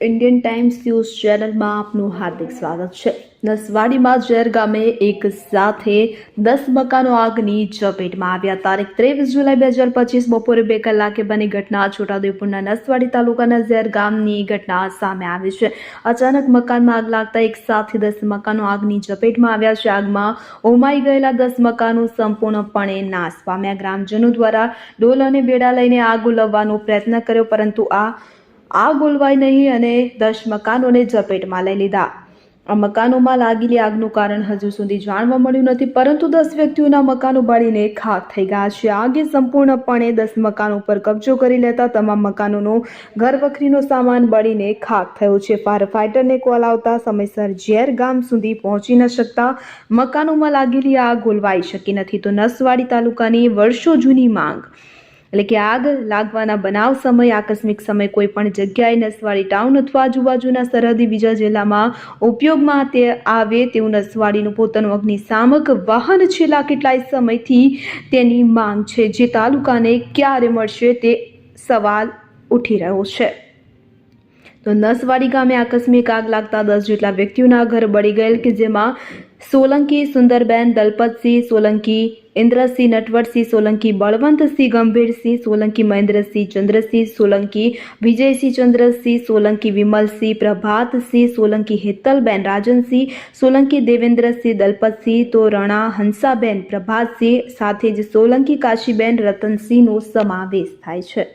Indian times news ચેનલમાં આપનું હાર્દિક સ્વાગત છે. નસવાડીમાં ઝેર ગામે એક સાથે દસ મકાનો આગની ચપેટમાં આવ્યા. તારીખ ત્રેવીસ જુલાઈ બે હજાર પચીસ બપોરે બે કલાકે બની ઘટના છોટાઉદેપુરના નસવાડી તાલુકાના ઝેર ગામની ઘટના સામે આવી છે. અચાનક મકાનમાં આગ લાગતા એક સાથે દસ મકાનો આગની ચપેટમાં આવ્યા છે. આગમાં હોમાઈ ગયેલા દસ મકાનો સંપૂર્ણપણે નાશ પામ્યા. ગ્રામજનો દ્વારા ડોલ અને બેડા લઈને આગ ઉલવવાનો પ્રયત્ન કર્યો, પરંતુ આ આગ ઓલવાઈ નહીં અને દસ મકાનોને ઝપેટમાં લઈ લીધા. આ મકાનોમાં લાગેલી આગનું કારણ હજુ સુધી જાણવા મળ્યું નથી, પરંતુ દસ વ્યક્તિઓના મકાનો બળીને ખાક થઈ ગયા છે. આગે સંપૂર્ણપણે દસ મકાનો પર કબજો કરી લેતા તમામ મકાનોનો ઘર વખરીનો સામાન બળીને ખાક થયો છે. ફાયર ફાઇટરને કોલ આવતા સમયસર ઝેર ગામ સુધી પહોંચી ન શકતા મકાનોમાં લાગેલી આગ ઓલવાઈ શકી નથી. તો નસવાડી તાલુકાની વર્ષો જૂની માંગ એટલે કે આગ લાગવાના બનાવ સમય, આકસ્મિક સમય કોઈ પણ જગ્યાએ નસવાડી ટાઉન અથવા આજુબાજુના સરહદી બીજા જિલ્લામાં ઉપયોગમાં તે આવે તેવું નસવાડીનું પોતાનું અગ્નિશામક વાહન છેલ્લા કેટલાય સમયથી તેની માંગ છે. જે તાલુકાને ક્યારે મળશે તે સવાલ ઉઠી રહ્યો છે. તો નસવાડી ગામે આકસ્મિક આગ લાગતા દસ જેટલા વ્યક્તિઓના ઘર બળી ગયેલ કે જેમાં સોલંકી, સુંદરબેન, દલપતસિંહ, સોલંકી, ઇન્દ્રસિંહ, નટવરસિંહ, સોલંકી, બળવંતસિંહ, ગંભીરસિંહ, સોલંકી, મહેન્દ્રસિંહ, ચંદ્રસિંહ, સોલંકી, વિજયસિંહ, ચંદ્રસિંહ, સોલંકી, વિમલસિંહ, પ્રભાતસિંહ, સોલંકી, હેતલબેન, રાજનસિંહ, સોલંકી, દેવેન્દ્રસિંહ, દલપતસિંહ તો રણા હંસાબેન, પ્રભાતસિંહ, સાથે જ સોલંકી, કાશીબેન, રતનસિંહનો સમાવેશ થાય છે.